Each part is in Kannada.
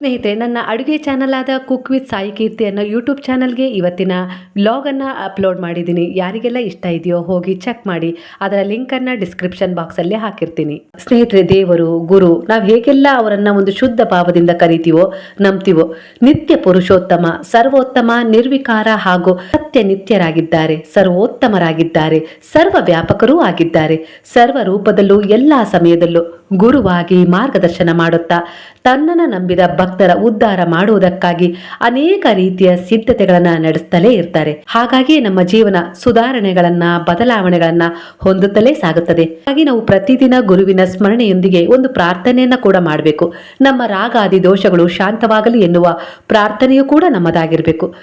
ಸ್ನೇಹಿತರೆ, ನನ್ನ ಅಡುಗೆ ಚಾನಲ್ ಆದ ಕುಕ್ ವಿತ್ ಸಾಯಿ ಕೀರ್ತಿ ಅನ್ನೋ ಯೂಟ್ಯೂಬ್ ಚಾನಲ್ಗೆ ಇವತ್ತಿನ ವ್ಲಾಗನ್ನು ಅಪ್ಲೋಡ್ ಮಾಡಿದ್ದೀನಿ. ಯಾರಿಗೆಲ್ಲ ಇಷ್ಟ ಇದೆಯೋ ಹೋಗಿ ಚೆಕ್ ಮಾಡಿ. ಅದರ ಲಿಂಕನ್ನು ಡಿಸ್ಕ್ರಿಪ್ಷನ್ ಬಾಕ್ಸಲ್ಲೇ ಹಾಕಿರ್ತೀನಿ. ಸ್ನೇಹಿತರೆ, ದೇವರು, ಗುರು, ನಾವು ಹೇಗೆಲ್ಲ ಅವರನ್ನು ಒಂದು ಶುದ್ಧ ಭಾವದಿಂದ ಕರಿತೀವೋ, ನಂಬ್ತೀವೋ, ನಿತ್ಯ ಪುರುಷೋತ್ತಮ, ಸರ್ವೋತ್ತಮ, ನಿರ್ವಿಕಾರ ಹಾಗೂ ಸತ್ಯ ನಿತ್ಯರಾಗಿದ್ದಾರೆ, ಸರ್ವೋತ್ತಮರಾಗಿದ್ದಾರೆ ಸರ್ವ ವ್ಯಾಪಕರೂ ಆಗಿದ್ದಾರೆ, ಸರ್ವ ರೂಪದಲ್ಲೂ, ಎಲ್ಲ ಸಮಯದಲ್ಲೂ. ಗುರುವಾಗಿ ಮಾರ್ಗದರ್ಶನ ಮಾಡುತ್ತಾ ತನ್ನನ್ನು ನಂಬಿದ ಭಕ್ತರ ಉದ್ಧಾರ ಮಾಡುವುದಕ್ಕಾಗಿ ಅನೇಕ ರೀತಿಯ ಸಿದ್ಧತೆಗಳನ್ನ ನಡೆಸುತ್ತಲೇ ಇರ್ತಾರೆ. ಹಾಗಾಗಿ ನಮ್ಮ ಜೀವನ ಸುಧಾರಣೆಗಳನ್ನ, ಬದಲಾವಣೆಗಳನ್ನ ಹೊಂದುತ್ತಲೇ ಸಾಗುತ್ತದೆ. ಹಾಗಾಗಿ ನಾವು ಪ್ರತಿದಿನ ಗುರುವಿನ ಸ್ಮರಣೆಯೊಂದಿಗೆ ಒಂದು ಪ್ರಾರ್ಥನೆಯನ್ನ ಕೂಡ ಮಾಡಬೇಕು. ನಮ್ಮ ರಾಗಾದಿ ದೋಷಗಳು ಶಾಂತವಾಗಲಿ ಎನ್ನುವ ಪ್ರಾರ್ಥನೆಯೂ ಕೂಡ ನಮ್ಮದಾಗಿರಬೇಕು.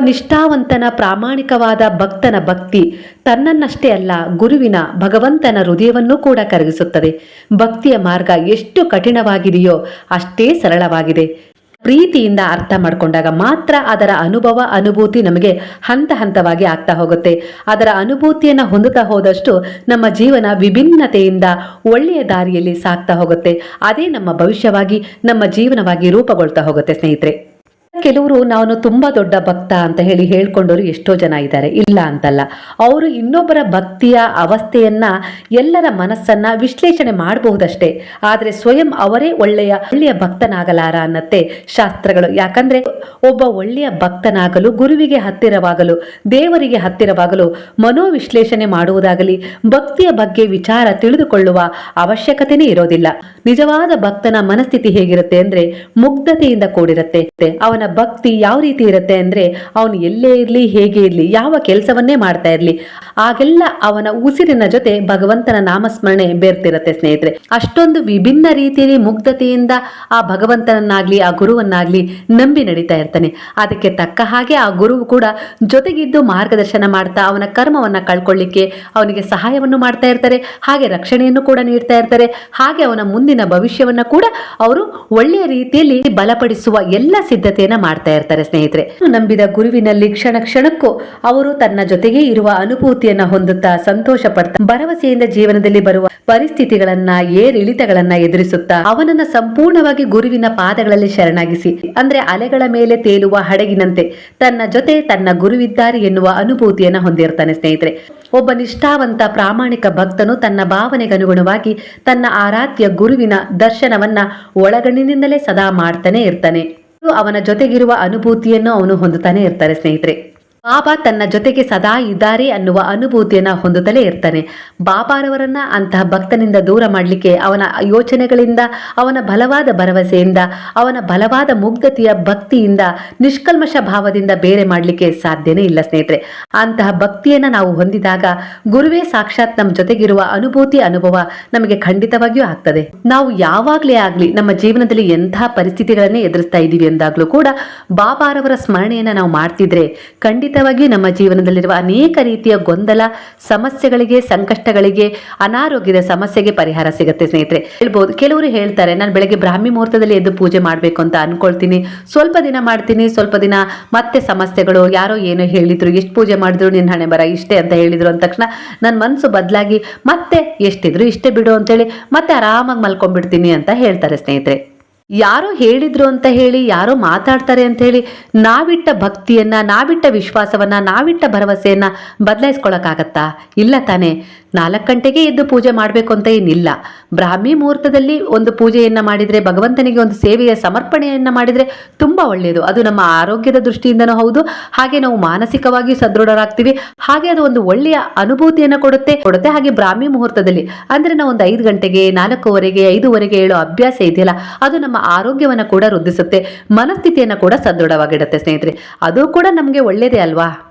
ನಿಷ್ಠಾವಂತನ ಪ್ರಾಮಾಣಿಕವಾದ ಭಕ್ತನ ಭಕ್ತಿ ತನ್ನನ್ನಷ್ಟೇ ಅಲ್ಲ, ಗುರುವಿನ ಭಗವಂತನ ಹೃದಯವನ್ನೂ ಕೂಡ ಕರಗಿಸುತ್ತದೆ. ಭಕ್ತಿಯ ಮಾರ್ಗ ಎಷ್ಟು ಕಠಿಣವಾಗಿದೆಯೋ ಅಷ್ಟೇ ಸರಳವಾಗಿದೆ. ಪ್ರೀತಿಯಿಂದ ಅರ್ಥ ಮಾಡಿಕೊಂಡಾಗ ಮಾತ್ರ ಅದರ ಅನುಭವ, ಅನುಭೂತಿ ನಮಗೆ ಹಂತ ಹಂತವಾಗಿ ಆಗ್ತಾ ಹೋಗುತ್ತೆ. ಅದರ ಅನುಭೂತಿಯನ್ನು ಹೊಂದುತ್ತಾ ಹೋದಷ್ಟು ನಮ್ಮ ಜೀವನ ವಿಭಿನ್ನತೆಯಿಂದ ಒಳ್ಳೆಯ ದಾರಿಯಲ್ಲಿ ಸಾಗ್ತಾ ಹೋಗುತ್ತೆ. ಅದೇ ನಮ್ಮ ಭವಿಷ್ಯವಾಗಿ, ನಮ್ಮ ಜೀವನವಾಗಿ ರೂಪುಗೊಳ್ತಾ ಹೋಗುತ್ತೆ ಸ್ನೇಹಿತರೆ. ಕೆಲವರು ನಾನು ತುಂಬಾ ದೊಡ್ಡ ಭಕ್ತ ಅಂತ ಹೇಳಿ ಹೇಳ್ಕೊಂಡವರು ಎಷ್ಟೋ ಜನ ಇದ್ದಾರೆ. ಇಲ್ಲ ಅಂತಲ್ಲ. ಅವರು ಇನ್ನೊಬ್ಬರ ಭಕ್ತಿಯ ಅವಸ್ಥೆಯನ್ನ ಎಲ್ಲರ ಮನಸ್ಸನ್ನ ವಿಶ್ಲೇಷಣೆ ಮಾಡಬಹುದಷ್ಟೇ. ಆದರೆ ಸ್ವಯಂ ಅವರೇ ಒಳ್ಳೆಯ ಒಳ್ಳೆಯ ಭಕ್ತನಾಗಲಾರ ಅನ್ನತ್ತೆ ಶಾಸ್ತ್ರಗಳು. ಯಾಕಂದ್ರೆ ಒಬ್ಬ ಒಳ್ಳೆಯ ಭಕ್ತನಾಗಲು, ಗುರುವಿಗೆ ಹತ್ತಿರವಾಗಲು, ದೇವರಿಗೆ ಹತ್ತಿರವಾಗಲು, ಮನೋವಿಶ್ಲೇಷಣೆ ಮಾಡುವುದಾಗಲಿ, ಭಕ್ತಿಯ ಬಗ್ಗೆ ವಿಚಾರ ತಿಳಿದುಕೊಳ್ಳುವ ಅವಶ್ಯಕತೆನೇ ಇರೋದಿಲ್ಲ. ನಿಜವಾದ ಭಕ್ತನ ಮನಸ್ಥಿತಿ ಹೇಗಿರುತ್ತೆ ಅಂದ್ರೆ ಮುಗ್ಧತೆಯಿಂದ ಕೂಡಿರುತ್ತೆ. ಅವನ ಭಕ್ತಿ ಯಾವ ರೀತಿ ಇರುತ್ತೆ ಅಂದ್ರೆ ಅವನು ಎಲ್ಲೇ ಇರಲಿ, ಹೇಗೆ ಇರಲಿ, ಯಾವ ಕೆಲಸವನ್ನೇ ಮಾಡ್ತಾ ಇರಲಿ, ಆಗೆಲ್ಲ ಅವನ ಉಸಿರಿನ ಜೊತೆ ಭಗವಂತನ ನಾಮಸ್ಮರಣೆ ಬೇರ್ತಿರತ್ತೆ ಸ್ನೇಹಿತರೆ. ಅಷ್ಟೊಂದು ವಿಭಿನ್ನ ರೀತಿಯಲ್ಲಿ ಮುಗ್ಧತೆಯಿಂದ ಆ ಭಗವಂತನನ್ನಾಗ್ಲಿ, ಆ ಗುರುವನ್ನಾಗ್ಲಿ ನಂಬಿ ನಡೀತಾ ಇರ್ತಾನೆ. ಅದಕ್ಕೆ ತಕ್ಕ ಹಾಗೆ ಆ ಗುರು ಕೂಡ ಜೊತೆಗಿದ್ದು ಮಾರ್ಗದರ್ಶನ ಮಾಡ್ತಾ ಅವನ ಕರ್ಮವನ್ನ ಕಳ್ಕೊಳ್ಳಿಕ್ಕೆ ಅವನಿಗೆ ಸಹಾಯವನ್ನು ಮಾಡ್ತಾ ಇರ್ತಾರೆ. ಹಾಗೆ ರಕ್ಷಣೆಯನ್ನು ಕೂಡ ನೀಡ್ತಾ ಇರ್ತಾರೆ. ಹಾಗೆ ಅವನ ಮುಂದಿನ ಭವಿಷ್ಯವನ್ನ ಕೂಡ ಅವರು ಒಳ್ಳೆಯ ರೀತಿಯಲ್ಲಿ ಬಲಪಡಿಸುವ ಎಲ್ಲ ಸಿದ್ಧತೆಯನ್ನ ಮಾಡ್ತಾ ಇರ್ತಾರೆ ಸ್ನೇಹಿತರೆ. ನಂಬಿದ ಗುರುವಿನಲ್ಲಿ ಕ್ಷಣ ಕ್ಷಣಕ್ಕೂ ಅವರು ತನ್ನ ಜೊತೆಗೆ ಇರುವ ಅನುಭೂತಿಯನ್ನ ಹೊಂದುತ್ತಾ ಸಂತೋಷ ಪಡ್ತಾ ಭರವಸೆಯಿಂದ ಜೀವನದಲ್ಲಿ ಬರುವ ಪರಿಸ್ಥಿತಿಗಳನ್ನ, ಏರಿಳಿತಗಳನ್ನ ಎದುರಿಸುತ್ತಾ ಅವನನ್ನ ಸಂಪೂರ್ಣವಾಗಿ ಗುರುವಿನ ಪಾದಗಳಲ್ಲಿ ಶರಣಾಗಿಸಿ, ಅಂದ್ರೆ ಅಲೆಗಳ ಮೇಲೆ ತೇಲುವ ಹಡಗಿನಂತೆ ತನ್ನ ಜೊತೆ ತನ್ನ ಗುರುವಿದ್ದಾರೆ ಎನ್ನುವ ಅನುಭೂತಿಯನ್ನ ಹೊಂದಿರ್ತಾನೆ ಸ್ನೇಹಿತರೆ. ಒಬ್ಬ ನಿಷ್ಠಾವಂತ ಪ್ರಾಮಾಣಿಕ ಭಕ್ತನು ತನ್ನ ಭಾವನೆಗನುಗುಣವಾಗಿ ತನ್ನ ಆರಾಧ್ಯ ಗುರುವಿನ ದರ್ಶನವನ್ನ ಒಳಗಣ್ಣಿನಿಂದಲೇ ಸದಾ ಮಾಡ್ತಾನೆ ಇರ್ತಾನೆ. ಅವನ ಜೊತೆಗಿರುವ ಅನುಭೂತಿಯನ್ನು ಅವನು ಹೊಂದುತ್ತಾನೆ ಇರ್ತಾರೆ ಸ್ನೇಹಿತರೆ. ಬಾಬಾ ತನ್ನ ಜೊತೆಗೆ ಸದಾ ಇದ್ದಾರೆ ಅನ್ನುವ ಅನುಭೂತಿಯನ್ನ ಹೊಂದುತ್ತಲೇ ಇರ್ತಾನೆ. ಬಾಬಾರವರನ್ನ ಅಂತಹ ಭಕ್ತನಿಂದ ದೂರ ಮಾಡಲಿಕ್ಕೆ ಅವನ ಯೋಚನೆಗಳಿಂದ, ಅವನ ಬಲವಾದ ಭರವಸೆಯಿಂದ, ಅವನ ಬಲವಾದ ಮುಗ್ಧತೆಯ ಭಕ್ತಿಯಿಂದ, ನಿಷ್ಕಲ್ಮಶ ಭಾವದಿಂದ ಬೇರೆ ಮಾಡಲಿಕ್ಕೆ ಸಾಧ್ಯನೇ ಇಲ್ಲ ಸ್ನೇಹಿತರೆ. ಅಂತಹ ಭಕ್ತಿಯನ್ನ ನಾವು ಹೊಂದಿದಾಗ ಗುರುವೇ ಸಾಕ್ಷಾತ್ ನಮ್ಮ ಜೊತೆಗಿರುವ ಅನುಭೂತಿ, ಅನುಭವ ನಮಗೆ ಖಂಡಿತವಾಗಿಯೂ ಆಗ್ತದೆ. ನಾವು ಯಾವಾಗಲೇ ಆಗ್ಲಿ ನಮ್ಮ ಜೀವನದಲ್ಲಿ ಎಂತಹ ಪರಿಸ್ಥಿತಿಗಳನ್ನೇ ಎದುರಿಸ್ತಾ ಇದ್ದೀವಿ ಎಂದಾಗ್ಲೂ ಕೂಡ ಬಾಬಾರವರ ಸ್ಮರಣೆಯನ್ನ ನಾವು ಮಾಡ್ತಿದ್ರೆ ಖಂಡಿತ ಖಂಡಿತವಾಗಿಯೂ ನಮ್ಮ ಜೀವನದಲ್ಲಿರುವ ಅನೇಕ ರೀತಿಯ ಗೊಂದಲ, ಸಮಸ್ಯೆಗಳಿಗೆ, ಸಂಕಷ್ಟಗಳಿಗೆ, ಅನಾರೋಗ್ಯದ ಸಮಸ್ಯೆಗೆ ಪರಿಹಾರ ಸಿಗುತ್ತೆ ಸ್ನೇಹಿತರೆ. ಹೇಳ್ಬೋದು, ಕೆಲವರು ಹೇಳ್ತಾರೆ, ನಾನು ಬೆಳಗ್ಗೆ ಬ್ರಾಹ್ಮಿ ಮುಹೂರ್ತದಲ್ಲಿ ಎದ್ದು ಪೂಜೆ ಮಾಡಬೇಕು ಅಂತ ಅನ್ಕೊಳ್ತೀನಿ. ಸ್ವಲ್ಪ ದಿನ ಮಾಡ್ತೀನಿ, ಸ್ವಲ್ಪ ದಿನ ಮತ್ತೆ ಸಮಸ್ಯೆಗಳು, ಯಾರೋ ಏನೋ ಹೇಳಿದ್ರು, ಎಷ್ಟು ಪೂಜೆ ಮಾಡಿದ್ರು, ನಿನ್ನ ಹಣೆ ಬರ ಇಷ್ಟೇ ಅಂತ ಹೇಳಿದ್ರು ಅಂದ ತಕ್ಷಣ ನನ್ನ ಮನಸ್ಸು ಬದಲಾಗಿ ಮತ್ತೆ ಎಷ್ಟಿದ್ರು ಇಷ್ಟೇ ಬಿಡು ಅಂತೇಳಿ ಮತ್ತೆ ಆರಾಮಾಗಿ ಮಲ್ಕೊಂಡ್ಬಿಡ್ತೀನಿ ಅಂತ ಹೇಳ್ತಾರೆ ಸ್ನೇಹಿತರೆ. ಯಾರೋ ಹೇಳಿದ್ರು ಅಂತ ಹೇಳಿ, ಯಾರೋ ಮಾತಾಡ್ತಾರೆ ಅಂತ ಹೇಳಿ, ನಾವಿಟ್ಟ ಭಕ್ತಿಯನ್ನ, ನಾವಿಟ್ಟ ವಿಶ್ವಾಸವನ್ನ, ನಾವಿಟ್ಟ ಭರವಸೆಯನ್ನ ಬದಲಾಯಿಸ್ಕೊಳಕ್ಕಾಗತ್ತಾ? ಇಲ್ಲ ತಾನೇ. ನಾಲ್ಕು ಗಂಟೆಗೆ ಎದ್ದು ಪೂಜೆ ಮಾಡಬೇಕು ಅಂತ ಏನಿಲ್ಲ. ಬ್ರಾಹ್ಮಿ ಮುಹೂರ್ತದಲ್ಲಿ ಒಂದು ಪೂಜೆಯನ್ನು ಮಾಡಿದರೆ, ಭಗವಂತನಿಗೆ ಒಂದು ಸೇವೆಯ ಸಮರ್ಪಣೆಯನ್ನು ಮಾಡಿದರೆ ತುಂಬ ಒಳ್ಳೆಯದು. ಅದು ನಮ್ಮ ಆರೋಗ್ಯದ ದೃಷ್ಟಿಯಿಂದನೂ ಹೌದು. ಹಾಗೆ ನಾವು ಮಾನಸಿಕವಾಗಿ ಸದೃಢರಾಗ್ತೀವಿ. ಹಾಗೆ ಅದು ಒಂದು ಒಳ್ಳೆಯ ಅನುಭೂತಿಯನ್ನು ಕೊಡುತ್ತೆ. ಕೊಡುತ್ತೆ. ಹಾಗೆ ಬ್ರಾಹ್ಮಿ ಮುಹೂರ್ತದಲ್ಲಿ ಅಂದರೆ ನಾವು ಒಂದು ಐದು ಗಂಟೆಗೆ, ನಾಲ್ಕೂವರೆಗೆ, ಐದುವರೆಗೆ ಹೇಳೋ ಅಭ್ಯಾಸ ಇದೆಯಲ್ಲ, ಅದು ನಮ್ಮ ಆರೋಗ್ಯವನ್ನು ಕೂಡ ವೃದ್ಧಿಸುತ್ತೆ. ಮನಸ್ಥಿತಿಯನ್ನು ಕೂಡ ಸದೃಢವಾಗಿಡುತ್ತೆ ಸ್ನೇಹಿತರೆ. ಅದು ಕೂಡ ನಮಗೆ ಒಳ್ಳೆಯದೇ ಅಲ್ವಾ?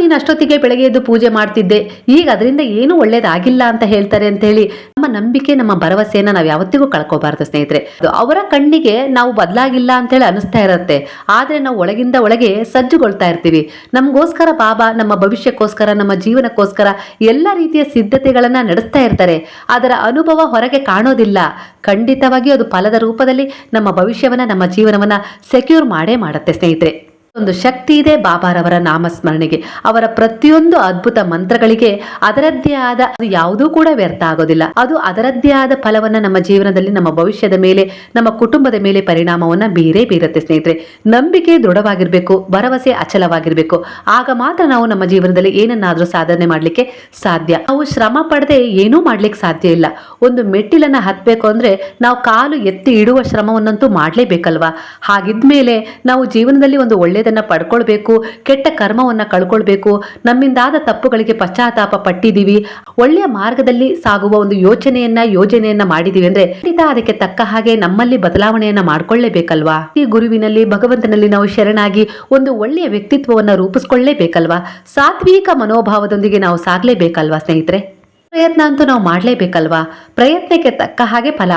ನೀನು ಅಷ್ಟೊತ್ತಿಗೆ ಬೆಳಗ್ಗೆ ಎದ್ದು ಪೂಜೆ ಮಾಡ್ತಿದ್ದೆ. ಈಗ ಅದರಿಂದ ಏನು ಒಳ್ಳೇದಾಗಿಲ್ಲ ಅಂತ ಹೇಳ್ತಾರೆ ಅಂತ ಹೇಳಿ ನಮ್ಮ ನಂಬಿಕೆ, ನಮ್ಮ ಭರವಸೆಯನ್ನ ನಾವು ಯಾವತ್ತಿಗೂ ಕಳ್ಕೋಬಾರ್ದು ಸ್ನೇಹಿತರೆ. ಅವರ ಕಣ್ಣಿಗೆ ನಾವು ಬದಲಾಗಿಲ್ಲ ಅಂತ ಹೇಳಿ ಅನಿಸ್ತಾ ಇರುತ್ತೆ. ಆದರೆ ನಾವು ಒಳಗಿಂದ ಒಳಗೆ ಸಜ್ಜುಗೊಳ್ತಾ ಇರ್ತೀವಿ. ನಮಗೋಸ್ಕರ ಬಾಬಾ ನಮ್ಮ ಭವಿಷ್ಯಕ್ಕೋಸ್ಕರ, ನಮ್ಮ ಜೀವನಕ್ಕೋಸ್ಕರ ಎಲ್ಲ ರೀತಿಯ ಸಿದ್ಧತೆಗಳನ್ನ ನಡೆಸ್ತಾ ಇರ್ತಾರೆ. ಅದರ ಅನುಭವ ಹೊರಗೆ ಕಾಣೋದಿಲ್ಲ. ಖಂಡಿತವಾಗಿಯೂ ಅದು ಫಲದ ರೂಪದಲ್ಲಿ ನಮ್ಮ ಭವಿಷ್ಯವನ್ನ, ನಮ್ಮ ಜೀವನವನ್ನ ಸೆಕ್ಯೂರ್ ಮಾಡೇ ಮಾಡುತ್ತೆ ಸ್ನೇಹಿತರೆ. ಒಂದು ಶಕ್ತಿ ಇದೆ ಬಾಬಾರವರ ನಾಮಸ್ಮರಣೆಗೆ. ಅವರ ಪ್ರತಿಯೊಂದು ಅದ್ಭುತ ಮಂತ್ರಗಳಿಗೆ ಅದರದ್ದೇ ಆದ ಅದು ಯಾವುದೂ ಕೂಡ ವ್ಯರ್ಥ ಆಗೋದಿಲ್ಲ. ಅದು ಅದರದ್ದೇ ಆದ ಫಲವನ್ನ ನಮ್ಮ ಜೀವನದಲ್ಲಿ, ನಮ್ಮ ಭವಿಷ್ಯದ ಮೇಲೆ, ನಮ್ಮ ಕುಟುಂಬದ ಮೇಲೆ ಪರಿಣಾಮವನ್ನ ಬೀರೇ ಬೀರುತ್ತೆ ಸ್ನೇಹಿತರೆ. ನಂಬಿಕೆ ದೃಢವಾಗಿರ್ಬೇಕು, ಭರವಸೆ ಅಚಲವಾಗಿರ್ಬೇಕು. ಆಗ ಮಾತ್ರ ನಾವು ನಮ್ಮ ಜೀವನದಲ್ಲಿ ಏನನ್ನಾದ್ರೂ ಸಾಧನೆ ಮಾಡ್ಲಿಕ್ಕೆ ಸಾಧ್ಯ. ನಾವು ಶ್ರಮ ಪಡದೆ ಏನೂ ಮಾಡ್ಲಿಕ್ಕೆ ಸಾಧ್ಯ ಇಲ್ಲ. ಒಂದು ಮೆಟ್ಟಿಲನ್ನ ಹತ್ತಬೇಕು ಅಂದ್ರೆ ನಾವು ಕಾಲು ಎತ್ತಿ ಇಡುವ ಶ್ರಮವನ್ನಂತೂ ಮಾಡ್ಲೇಬೇಕಲ್ವಾ? ಹಾಗಿದ್ಮೇಲೆ ನಾವು ಜೀವನದಲ್ಲಿ ಒಂದು ಒಳ್ಳೆಯದನ್ನ ಪಡ್ಕೊಳ್ಬೇಕು, ಕೆಟ್ಟ ಕರ್ಮವನ್ನ ಕಳ್ಕೊಳ್ಬೇಕು, ನಮ್ಮಿಂದಾದ ತಪ್ಪುಗಳಿಗೆ ಪಶ್ಚಾತ್ತಾಪ ಪಟ್ಟಿದೀವಿ ಒಳ್ಳೆಯ ಮಾರ್ಗದಲ್ಲಿ ಸಾಗುವ ಒಂದು ಯೋಚನೆಯನ್ನ, ಯೋಜನೆಯನ್ನ ಮಾಡಿದೀವಿ ಅಂದ್ರೆ ಖಂಡಿತ ಅದಕ್ಕೆ ತಕ್ಕ ಹಾಗೆ ನಮ್ಮಲ್ಲಿ ಬದಲಾವಣೆಯನ್ನ ಮಾಡ್ಕೊಳ್ಳೇಬೇಕಲ್ವಾ? ಈ ಗುರುವಿನಲ್ಲಿ, ಭಗವಂತನಲ್ಲಿ ನಾವು ಶರಣಾಗಿ ಒಂದು ಒಳ್ಳೆಯ ವ್ಯಕ್ತಿತ್ವವನ್ನ ರೂಪಿಸ್ಕೊಳ್ಳೇಬೇಕಲ್ವಾ? ಸಾತ್ವಿಕ ಮನೋಭಾವದೊಂದಿಗೆ ನಾವು ಸಾಗ್ಲೇಬೇಕಲ್ವಾ ಸ್ನೇಹಿತರೆ? ಪ್ರಯತ್ನ ಅಂತೂ ನಾವು ಮಾಡಲೇಬೇಕಲ್ವಾ? ಪ್ರಯತ್ನಕ್ಕೆ ತಕ್ಕ ಹಾಗೆ ಫಲ.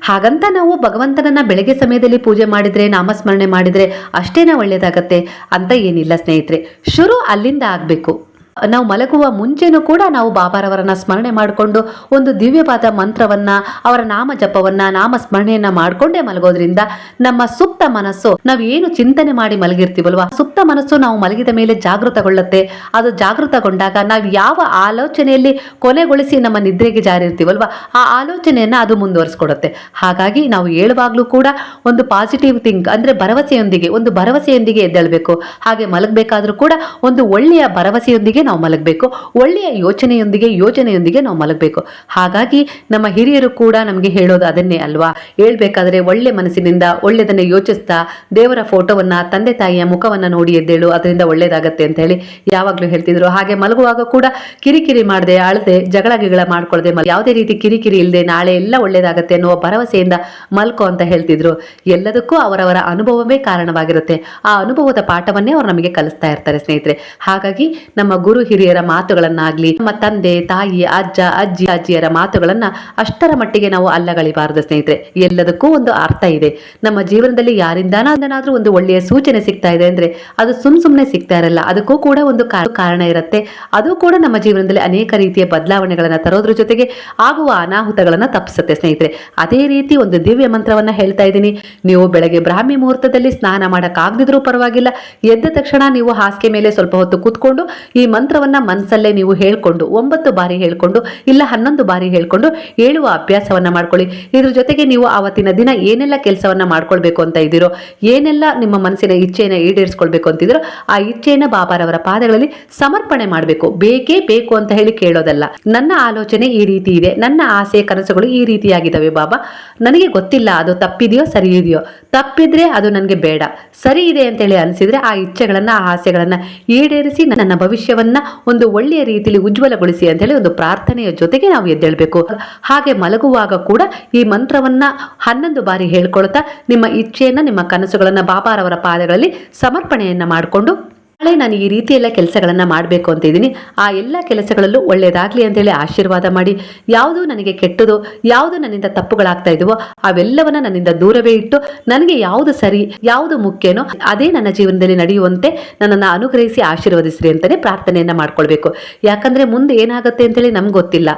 ಹಾಗಂತ ನಾವು ಭಗವಂತನನ್ನ ಬೆಳಗ್ಗೆ ಸಮಯದಲ್ಲಿ ಪೂಜೆ ಮಾಡಿದ್ರೆ, ನಾಮಸ್ಮರಣೆ ಮಾಡಿದ್ರೆ ಅಷ್ಟೇನ ಒಳ್ಳೇದಾಗತ್ತೆ? ಅಂತ ಏನಿಲ್ಲ ಸ್ನೇಹಿತರೆ. ಶುರು ಅಲ್ಲಿಂದ ಆಗಬೇಕು. ನಾವು ಮಲಗುವ ಮುಂಚೆನೂ ಕೂಡ ನಾವು ಬಾಬಾರವರನ್ನ ಸ್ಮರಣೆ ಮಾಡಿಕೊಂಡು ಒಂದು ದಿವ್ಯವಾದ ಮಂತ್ರವನ್ನ, ಅವರ ನಾಮ ಜಪವನ್ನ, ನಾಮ ಸ್ಮರಣೆಯನ್ನ ಮಾಡ್ಕೊಂಡೇ ಮಲಗೋದ್ರಿಂದ ನಮ್ಮ ಸುಪ್ತ ಮನಸ್ಸು, ನಾವು ಏನು ಚಿಂತನೆ ಮಾಡಿ ಮಲಗಿರ್ತೀವಲ್ವಾ ಸುಪ್ತ ಮನಸ್ಸು ನಾವು ಮಲಗಿದ ಮೇಲೆ ಜಾಗೃತಗೊಳ್ಳುತ್ತೆ. ಅದು ಜಾಗೃತಗೊಂಡಾಗ ನಾವು ಯಾವ ಆಲೋಚನೆಯಲ್ಲಿ ಕೊನೆಗೊಳಿಸಿ ನಮ್ಮ ನಿದ್ರೆಗೆ ಜಾರಿರ್ತೀವಲ್ವಾ, ಆ ಆಲೋಚನೆಯನ್ನ ಅದು ಮುಂದುವರಿಸ್ಕೊಡುತ್ತೆ. ಹಾಗಾಗಿ ನಾವು ಹೇಳುವಾಗ್ಲೂ ಕೂಡ ಒಂದು ಪಾಸಿಟಿವ್ ಥಿಂಕ್ ಅಂದ್ರೆ ಭರವಸೆಯೊಂದಿಗೆ, ಒಂದು ಭರವಸೆಯೊಂದಿಗೆ ಎದ್ದೇಳಬೇಕು. ಹಾಗೆ ಮಲಗಬೇಕಾದ್ರೂ ಕೂಡ ಒಂದು ಒಳ್ಳೆಯ ಭರವಸೆಯೊಂದಿಗೆ ನಾವು ಮಲಗಬೇಕು, ಒಳ್ಳೆಯ ಯೋಚನೆಯೊಂದಿಗೆ, ಯೋಜನೆಯೊಂದಿಗೆ ನಾವು ಮಲಗಬೇಕು. ಹಾಗಾಗಿ ನಮ್ಮ ಹಿರಿಯರು ಕೂಡ ನಮಗೆ ಹೇಳೋದು ಅದನ್ನೇ ಅಲ್ವಾ? ಹೇಳ್ಬೇಕಾದ್ರೆ ಒಳ್ಳೆ ಮನಸ್ಸಿನಿಂದ ಒಳ್ಳೆದನ್ನ ಯೋಚಿಸ್ತಾ, ದೇವರ ಫೋಟೋವನ್ನು, ತಂದೆ ತಾಯಿಯ ಮುಖವನ್ನ ನೋಡಿ ಎದ್ದೇಳು, ಅದರಿಂದ ಒಳ್ಳೇದಾಗತ್ತೆ ಅಂತ ಹೇಳಿ ಯಾವಾಗಲೂ ಹೇಳ್ತಿದ್ರು. ಹಾಗೆ ಮಲಗುವಾಗ ಕೂಡ ಕಿರಿಕಿರಿ ಮಾಡದೆ ಅಳದೆ ಜಗಳ ಗಿಗಳ ಮಾಡ್ಕೊಳ್ದೆ ಯಾವುದೇ ರೀತಿ ಕಿರಿಕಿರಿ ಇಲ್ಲದೆ ನಾಳೆ ಎಲ್ಲ ಒಳ್ಳೇದಾಗತ್ತೆ ಅನ್ನುವ ಭರವಸೆಯಿಂದ ಮಲ್ಕೋ ಅಂತ ಹೇಳ್ತಿದ್ರು. ಎಲ್ಲದಕ್ಕೂ ಅವರವರ ಅನುಭವವೇ ಕಾರಣವಾಗಿರುತ್ತೆ. ಆ ಅನುಭವದ ಪಾಠವನ್ನೇ ಅವರು ನಮಗೆ ಕಲಿಸ್ತಾ ಇರ್ತಾರೆ ಸ್ನೇಹಿತರೆ. ಹಾಗಾಗಿ ನಮ್ಮ ಗುರು ಹಿರಿಯರ ಮಾತುಗಳನ್ನಾಗ್ಲಿ, ನಮ್ಮ ತಂದೆ, ತಾಯಿ, ಅಜ್ಜ, ಅಜ್ಜಿ, ಅಜ್ಜಿಯರ ಮಾತುಗಳನ್ನ ಅಷ್ಟರ ಮಟ್ಟಿಗೆ ನಾವು ಅಲ್ಲಗಳಿಬಾರದು ಸ್ನೇಹಿತರೆ. ಎಲ್ಲದಕ್ಕೂ ಒಂದು ಅರ್ಥ ಇದೆ. ನಮ್ಮ ಜೀವನದಲ್ಲಿ ಯಾರಿಂದಾನಾದ್ರೂ ಒಂದು ಒಳ್ಳೆಯ ಸೂಚನೆ ಸಿಗ್ತಾ ಇದೆ ಅಂದ್ರೆ ಅದು ಸುಮ್ ಸುಮ್ನೆ ಸಿಗ್ತಾ ಇರಲ್ಲ. ಅದಕ್ಕೂ ಕೂಡ ಒಂದು ಕಾರಣ ಇರುತ್ತೆ. ಅದು ಕೂಡ ನಮ್ಮ ಜೀವನದಲ್ಲಿ ಅನೇಕ ರೀತಿಯ ಬದಲಾವಣೆಗಳನ್ನ ತರೋದ್ರ ಜೊತೆಗೆ ಆಗುವ ಅನಾಹುತಗಳನ್ನ ತಪ್ಪಿಸುತ್ತೆ ಸ್ನೇಹಿತರೆ. ಅದೇ ರೀತಿ ಒಂದು ದಿವ್ಯ ಮಂತ್ರವನ್ನ ಹೇಳ್ತಾ ಇದ್ದೀನಿ. ನೀವು ಬೆಳಗ್ಗೆ ಬ್ರಾಹ್ಮಿ ಮುಹೂರ್ತದಲ್ಲಿ ಸ್ನಾನ ಮಾಡಕ್ಕಾಗದಿದ್ರೂ ಪರವಾಗಿಲ್ಲ. ಎದ್ದ ತಕ್ಷಣ ನೀವು ಹಾಸಿಗೆ ಮೇಲೆ ಸ್ವಲ್ಪ ಹೊತ್ತು ಕೂತ್ಕೊಂಡು ಈ ಮಂತ್ರವನ್ನ ಮನಸ್ಸಲ್ಲೇ ನೀವು ಹೇಳ್ಕೊಂಡು, ಒಂಬತ್ತು ಬಾರಿ ಹೇಳ್ಕೊಂಡು, ಇಲ್ಲ ಹನ್ನೊಂದು ಬಾರಿ ಹೇಳ್ಕೊಂಡು ಹೇಳುವ ಅಭ್ಯಾಸವನ್ನ ಮಾಡ್ಕೊಳ್ಳಿ. ಇದ್ರ ಜೊತೆಗೆ ನೀವು ಆವತ್ತಿನ ದಿನ ಏನೆಲ್ಲ ಕೆಲಸವನ್ನ ಮಾಡ್ಕೊಳ್ಬೇಕು ಅಂತ ಇದ್ದೀರೋ, ಏನೆಲ್ಲ ನಿಮ್ಮ ಮನಸ್ಸಿನ ಇಚ್ಛೆಯನ್ನ ಈಡೇರಿಸ್ಕೊಳ್ಬೇಕು ಅಂತಿದ್ರೋ ಆ ಇಚ್ಛೆಯನ್ನ ಬಾಬಾರವರ ಪಾದಗಳಲ್ಲಿ ಸಮರ್ಪಣೆ ಮಾಡಬೇಕು. ಬೇಕೇ ಬೇಕು ಅಂತ ಹೇಳಿ ಕೇಳೋದಲ್ಲ. ನನ್ನ ಆಲೋಚನೆ ಈ ರೀತಿ ಇದೆ. ನನ್ನ ಆಸೆ, ಕನಸುಗಳು ಈ ರೀತಿಯಾಗಿದ್ದಾವೆ ಬಾಬಾ. ನನಗೆ ಗೊತ್ತಿಲ್ಲ ಅದು ತಪ್ಪಿದೆಯೋ ಸರಿ ಇದೆಯೋ ತಪ್ಪಿದ್ರೆ ಅದು ನನಗೆ ಬೇಡ. ಸರಿ ಇದೆ ಅಂತೇಳಿ ಅನಿಸಿದ್ರೆ ಆ ಇಚ್ಛೆಗಳನ್ನ ಆ ಆಸೆಗಳನ್ನ ಈಡೇರಿಸಿ ನನ್ನ ಭವಿಷ್ಯವನ್ನ ಒಂದು ಒಳ್ಳೆಯ ರೀತಿಯಲ್ಲಿ ಉಜ್ವಲಗೊಳಿಸಿ ಅಂತ ಹೇಳಿ ಒಂದು ಪ್ರಾರ್ಥನೆಯ ಜೊತೆಗೆ ನಾವು ಎದ್ದೇಳಬೇಕು. ಹಾಗೆ ಮಲಗುವಾಗ ಕೂಡ ಈ ಮಂತ್ರವನ್ನ ಹನ್ನೊಂದು ಬಾರಿ ಹೇಳ್ಕೊಳ್ತಾ ನಿಮ್ಮ ಇಚ್ಛೆಯನ್ನ, ನಿಮ್ಮ ಕನಸುಗಳನ್ನ ಬಾಬಾರವರ ಪಾದಗಳಲ್ಲಿ ಸಮರ್ಪಣೆಯನ್ನ ಮಾಡಿಕೊಂಡು ನಾಳೆ ನಾನು ಈ ರೀತಿ ಎಲ್ಲ ಕೆಲಸಗಳನ್ನ ಮಾಡಬೇಕು ಅಂತ ಇದ್ದೀನಿ ಆ ಎಲ್ಲ ಕೆಲಸಗಳಲ್ಲೂ ಒಳ್ಳೇದಾಗ್ಲಿ ಅಂತೇಳಿ ಆಶೀರ್ವಾದ ಮಾಡಿ, ಯಾವುದು ನನಗೆ ಕೆಟ್ಟದು, ಯಾವುದು ನನ್ನಿಂದ ತಪ್ಪುಗಳಾಗ್ತಾ ಇದ್ವೋ, ಅವೆಲ್ಲವನ್ನ ನನ್ನಿಂದ ದೂರವೇ ಇಟ್ಟು, ನನಗೆ ಯಾವುದು ಸರಿ, ಯಾವುದು ಮುಖ್ಯನೋ, ಅದೇ ನನ್ನ ಜೀವನದಲ್ಲಿ ನಡೆಯುವಂತೆ ನನ್ನನ್ನು ಅನುಗ್ರಹಿಸಿ ಆಶೀರ್ವದಿಸ್ರಿ ಅಂತಲೇ ಪ್ರಾರ್ಥನೆಯನ್ನ ಮಾಡ್ಕೊಳ್ಬೇಕು. ಯಾಕಂದ್ರೆ ಮುಂದೆ ಏನಾಗುತ್ತೆ ಅಂತೇಳಿ ನಮ್ಗೆ ಗೊತ್ತಿಲ್ಲ.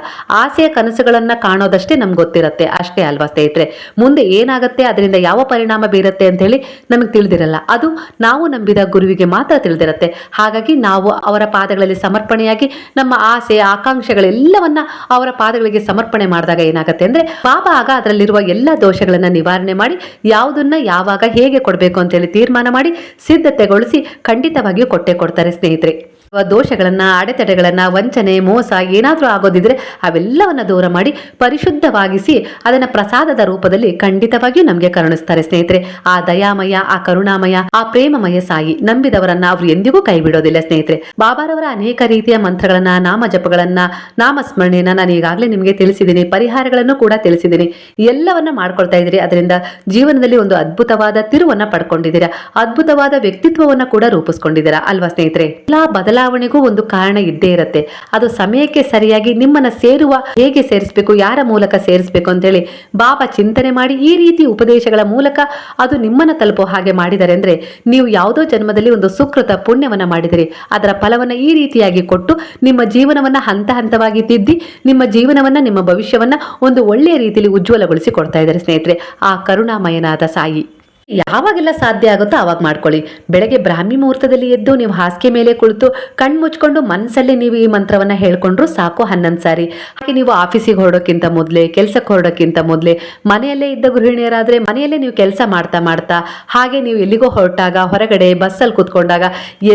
ಆಸೆಯ ಕನಸುಗಳನ್ನ ಕಾಣೋದಷ್ಟೇ ನಮ್ಗೆ ಗೊತ್ತಿರತ್ತೆ. ಅಷ್ಟೇ ಅಲ್ವಾ ಸ್ನೇಹಿತರೆ? ಮುಂದೆ ಏನಾಗುತ್ತೆ, ಅದರಿಂದ ಯಾವ ಪರಿಣಾಮ ಬೀರುತ್ತೆ ಅಂತ ಹೇಳಿ ನಮಗೆ ತಿಳಿದಿರಲ್ಲ. ಅದು ನಾವು ನಂಬಿದ ಗುರುವಿಗೆ ಮಾತ್ರ ತಿಳಿದಿರತ್ತೆ. ಹಾಗಾಗಿ ನಾವು ಅವರ ಪಾದಗಳಲ್ಲಿ ಸಮರ್ಪಣೆಯಾಗಿ ನಮ್ಮ ಆಸೆ, ಆಕಾಂಕ್ಷೆಗಳೆಲ್ಲವನ್ನ ಅವರ ಪಾದಗಳಿಗೆ ಸಮರ್ಪಣೆ ಮಾಡಿದಾಗ ಏನಾಗುತ್ತೆ ಅಂದ್ರೆ ಬಾಬಾ ಆಗ ಅದರಲ್ಲಿರುವ ಎಲ್ಲ ದೋಷಗಳನ್ನ ನಿವಾರಣೆ ಮಾಡಿ ಯಾವುದನ್ನ ಯಾವಾಗ ಹೇಗೆ ಕೊಡಬೇಕು ಅಂತೇಳಿ ತೀರ್ಮಾನ ಮಾಡಿ ಸಿದ್ಧತೆಗೊಳಿಸಿ ಖಂಡಿತವಾಗಿಯೂ ಕೊಟ್ಟೆ ಕೊಡ್ತಾರೆ ಸ್ನೇಹಿತರೆ. ದೋಷಗಳನ್ನ, ಅಡೆತಡೆಗಳನ್ನ, ವಂಚನೆ, ಮೋಸ ಏನಾದರೂ ಆಗೋದಿದ್ರೆ ಅವೆಲ್ಲವನ್ನ ದೂರ ಮಾಡಿ ಪರಿಶುದ್ಧವಾಗಿಸಿ ಅದನ್ನ ಪ್ರಸಾದದ ರೂಪದಲ್ಲಿ ಖಂಡಿತವಾಗಿಯೂ ನಮಗೆ ಕರುಣಿಸ್ತಾರೆ ಸ್ನೇಹಿತರೆ. ಆ ದಯಾಮಯ, ಆ ಕರುಣಾಮಯ, ಆ ಪ್ರೇಮಮಯ ಸಾಯಿ ನಂಬಿದವರನ್ನ ಅವರು ಎಂದಿಗೂ ಕೈ ಬಿಡೋದಿಲ್ಲ ಸ್ನೇಹಿತರೆ. ಬಾಬಾರವರ ಅನೇಕ ರೀತಿಯ ಮಂತ್ರಗಳನ್ನ, ನಾಮ ಜಪಗಳನ್ನ ನಾಮಸ್ಮರಣೆಯನ್ನ ನಾನು ಈಗಾಗಲೇ ನಿಮಗೆ ತಿಳಿಸಿದ್ದೀನಿ. ಪರಿಹಾರಗಳನ್ನು ಕೂಡ ತಿಳಿಸಿದ್ದೀನಿ. ಎಲ್ಲವನ್ನ ಮಾಡ್ಕೊಳ್ತಾ ಇದ್ದೀರಿ. ಅದರಿಂದ ಜೀವನದಲ್ಲಿ ಒಂದು ಅದ್ಭುತವಾದ ತಿರುವನ್ನ ಪಡ್ಕೊಂಡಿದ್ದೀರಾ. ಅದ್ಭುತವಾದ ವ್ಯಕ್ತಿತ್ವವನ್ನ ಕೂಡ ರೂಪಿಸ್ಕೊಂಡಿದ್ದೀರಾ. ಅಲ್ವಾ ಸ್ನೇಹಿತರೆ? ಎಲ್ಲಾ ಬದಲಾವಣೆಗೂ ಒಂದು ಕಾರಣ ಇದ್ದೇ ಇರುತ್ತೆ. ಅದು ಸಮಯಕ್ಕೆ ಸರಿಯಾಗಿ ನಿಮ್ಮನ್ನ ಸೇರುವ ಹೇಗೆ ಸೇರಿಸಬೇಕು, ಯಾರ ಮೂಲಕ ಸೇರಿಸಬೇಕು ಅಂತೇಳಿ ಬಾಬಾ ಚಿಂತನೆ ಮಾಡಿ ಈ ರೀತಿ ಉಪದೇಶಗಳ ಮೂಲಕ ಅದು ನಿಮ್ಮನ್ನ ತಲುಪೋ ಹಾಗೆ ಮಾಡಿದರೆ ಅಂದ್ರೆ ನೀವು ಯಾವುದೋ ಜನ್ಮದಲ್ಲಿ ಒಂದು ಸುಕೃತ ಪುಣ್ಯವನ್ನ ಮಾಡಿದಿರಿ. ಅದರ ಫಲವನ್ನ ಈ ರೀತಿಯಾಗಿ ಕೊಟ್ಟು ನಿಮ್ಮ ಜೀವನವನ್ನ ಹಂತ ಹಂತವಾಗಿ ತಿದ್ದಿ, ನಿಮ್ಮ ಜೀವನವನ್ನ, ನಿಮ್ಮ ಭವಿಷ್ಯವನ್ನ ಒಂದು ಒಳ್ಳೆಯ ರೀತಿಯಲ್ಲಿ ಉಜ್ವಲಗೊಳಿಸಿ ಕೊಡ್ತಾ ಇದ್ದಾರೆ ಸ್ನೇಹಿತರೆ. ಆ ಕರುಣಾಮಯನಾದ ಸಾಯಿ. ಯಾವಾಗೆಲ್ಲ ಸಾಧ್ಯ ಆಗುತ್ತೋ ಆವಾಗ ಮಾಡ್ಕೊಳ್ಳಿ. ಬೆಳಗ್ಗೆ ಬ್ರಾಹ್ಮಿ ಮುಹೂರ್ತದಲ್ಲಿ ಎದ್ದು ನೀವು ಹಾಸಿಗೆ ಮೇಲೆ ಕುಳಿತು ಕಣ್ಣು ಮುಚ್ಕೊಂಡು ಮನಸ್ಸಲ್ಲಿ ನೀವು ಈ ಮಂತ್ರವನ್ನ ಹೇಳ್ಕೊಂಡ್ರು ಸಾಕು ಹನ್ನೊಂದು ಸಾರಿ. ಹಾಗೆ ನೀವು ಆಫೀಸಿಗೆ ಹೊರಡೋಕ್ಕಿಂತ ಮೊದಲೇ, ಕೆಲಸಕ್ಕೆ ಹೊರಡೋಕ್ಕಿಂತ ಮೊದಲೇ, ಮನೆಯಲ್ಲೇ ಇದ್ದ ಗೃಹಿಣಿಯರಾದ್ರೆ ಮನೆಯಲ್ಲೇ ನೀವು ಕೆಲಸ ಮಾಡ್ತಾ ಮಾಡ್ತಾ, ಹಾಗೆ ನೀವು ಎಲ್ಲಿಗೋ ಹೊರಟಾಗ, ಹೊರಗಡೆ ಬಸ್ಸಲ್ಲಿ ಕೂತ್ಕೊಂಡಾಗ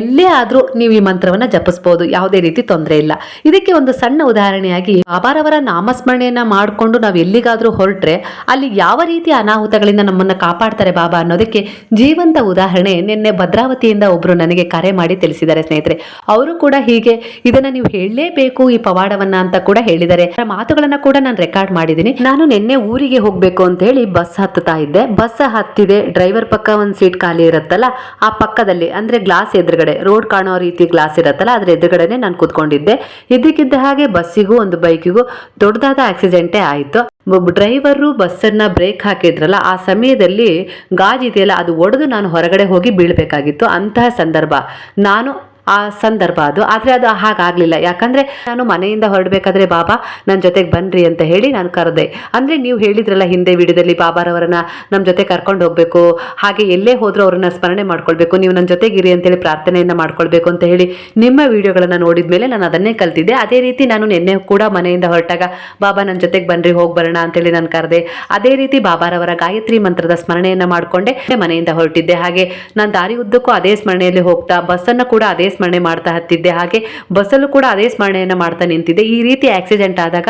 ಎಲ್ಲೇ ಆದರೂ ನೀವು ಈ ಮಂತ್ರವನ್ನ ಜಪಿಸ್ಬೋದು. ಯಾವುದೇ ರೀತಿ ತೊಂದರೆ ಇಲ್ಲ. ಇದಕ್ಕೆ ಒಂದು ಸಣ್ಣ ಉದಾಹರಣೆಯಾಗಿ ಬಾಬಾರವರ ನಾಮಸ್ಮರಣೆಯನ್ನು ಮಾಡಿಕೊಂಡು ನಾವು ಎಲ್ಲಿಗಾದರೂ ಹೊರಟ್ರೆ ಅಲ್ಲಿ ಯಾವ ರೀತಿ ಅನಾಹುತಗಳಿಂದ ನಮ್ಮನ್ನ ಕಾಪಾಡ್ತಾರೆ ಬಾಬಾ? ಅನ್ನೋದಕ್ಕೆ ಜೀವಂತ ಉದಾಹರಣೆ ನಿನ್ನೆ ಭದ್ರಾವತಿಯಿಂದ ಒಬ್ರು ನನಗೆ ಕರೆ ಮಾಡಿ ತಿಳಿಸಿದ್ದಾರೆ ಸ್ನೇಹಿತರೆ. ಅವರು ಕೂಡ ಹೀಗೆ, ಇದನ್ನ ನೀವು ಹೇಳಲೇಬೇಕು ಈ ಪವಾಡವನ್ನ ಅಂತ ಕೂಡ ಹೇಳಿದ್ದಾರೆ. ಮಾತುಗಳನ್ನ ಕೂಡ ನಾನು ರೆಕಾರ್ಡ್ ಮಾಡಿದ್ದೀನಿ. ನಾನು ನಿನ್ನೆ ಊರಿಗೆ ಹೋಗ್ಬೇಕು ಅಂತ ಹೇಳಿ ಬಸ್ ಹತ್ತುತ್ತಾ ಇದ್ದೆ. ಬಸ್ ಹತ್ತಿದೆ ಡ್ರೈವರ್ ಪಕ್ಕ ಒಂದು ಸೀಟ್ ಖಾಲಿ ಇರುತ್ತಲ್ಲ, ಆ ಪಕ್ಕದಲ್ಲಿ, ಅಂದ್ರೆ ಗ್ಲಾಸ್ ಎದುರುಗಡೆ ರೋಡ್ ಕಾಣೋ ರೀತಿ ಗ್ಲಾಸ್ ಇರುತ್ತಲ್ಲ, ಅದ್ರ ಎದುರುಗಡೆನೆ ನಾನು ಕೂತ್ಕೊಂಡಿದ್ದೆ. ಇದ್ದಕ್ಕಿದ್ದ ಹಾಗೆ ಬಸ್ಸಿಗೂ, ಒಂದು ಬೈಕಿಗೂ ದೊಡ್ಡದಾದ ಆಕ್ಸಿಡೆಂಟೇ ಆಯಿತು. ಡ್ರೈವರು ಬಸ್ಸನ್ನು ಬ್ರೇಕ್ ಹಾಕಿದ್ರಲ್ಲ, ಆ ಸಮಯದಲ್ಲಿ ಗಾಜಿದೆಯಲ್ಲ, ಅದು ಒಡೆದು ನಾನು ಹೊರಗಡೆ ಹೋಗಿ ಬೀಳಬೇಕಾಗಿತ್ತು. ಅಂತಹ ಸಂದರ್ಭ. ನಾನು ಆ ಸಂದರ್ಭ ಅದು. ಆದರೆ ಅದು ಹಾಗಾಗಲಿಲ್ಲ. ಯಾಕಂದರೆ ನಾನು ಮನೆಯಿಂದ ಹೊರಡಬೇಕಾದ್ರೆ, ಬಾಬಾ ನನ್ನ ಜೊತೆಗೆ ಬನ್ನಿರಿ ಅಂತ ಹೇಳಿ ನಾನು ಕರೆದೆ. ಅಂದರೆ ನೀವು ಹೇಳಿದ್ರಲ್ಲ ಹಿಂದೆ ವಿಡಿಯೋದಲ್ಲಿ ಬಾಬಾರವರನ್ನ ನಮ್ಮ ಜೊತೆ ಕರ್ಕೊಂಡು ಹೋಗಬೇಕು, ಹಾಗೆ ಎಲ್ಲೇ ಹೋದರೂ ಅವ್ರನ್ನ ಸ್ಮರಣೆ ಮಾಡ್ಕೊಳ್ಬೇಕು, ನೀವು ನನ್ನ ಜೊತೆಗಿರಿ ಅಂತೇಳಿ ಪ್ರಾರ್ಥನೆಯನ್ನು ಮಾಡ್ಕೊಳ್ಬೇಕು ಅಂತ ಹೇಳಿ ನಿಮ್ಮ ವಿಡಿಯೋಗಳನ್ನು ನೋಡಿದ ಮೇಲೆ ನಾನು ಅದನ್ನೇ ಕಲ್ತಿದ್ದೆ. ಅದೇ ರೀತಿ ನಾನು ನಿನ್ನೆ ಕೂಡ ಮನೆಯಿಂದ ಹೊರಟಾಗ, ಬಾಬಾ ನನ್ನ ಜೊತೆಗೆ ಬನ್ರಿ, ಹೋಗಿ ಬರೋಣ ಅಂತೇಳಿ ನಾನು ಕರೆದೆ. ಅದೇ ರೀತಿ ಬಾಬಾರವರ ಗಾಯತ್ರಿ ಮಂತ್ರದ ಸ್ಮರಣೆಯನ್ನು ಮಾಡಿಕೊಂಡೆ, ಮನೆಯಿಂದ ಹೊರಟಿದ್ದೆ. ಹಾಗೆ ನಾನು ದಾರಿ ಉದ್ದಕ್ಕೂ ಅದೇ ಸ್ಮರಣೆಯಲ್ಲಿ ಹೋಗ್ತಾ, ಬಸ್ಸನ್ನು ಕೂಡ ಅದೇ ಸ್ಮರಣೆ ಮಾಡ್ತಾ ಹತ್ತಿದ್ದೆ. ಹಾಗೆ ಬಸ್ಸಲ್ಲೂ ಕೂಡ ಅದೇ ಸ್ಮರಣೆಯನ್ನು ಮಾಡ್ತಾ ನಿಂತಿದ್ದೆ. ಈ ರೀತಿ ಆಕ್ಸಿಡೆಂಟ್ ಆದಾಗ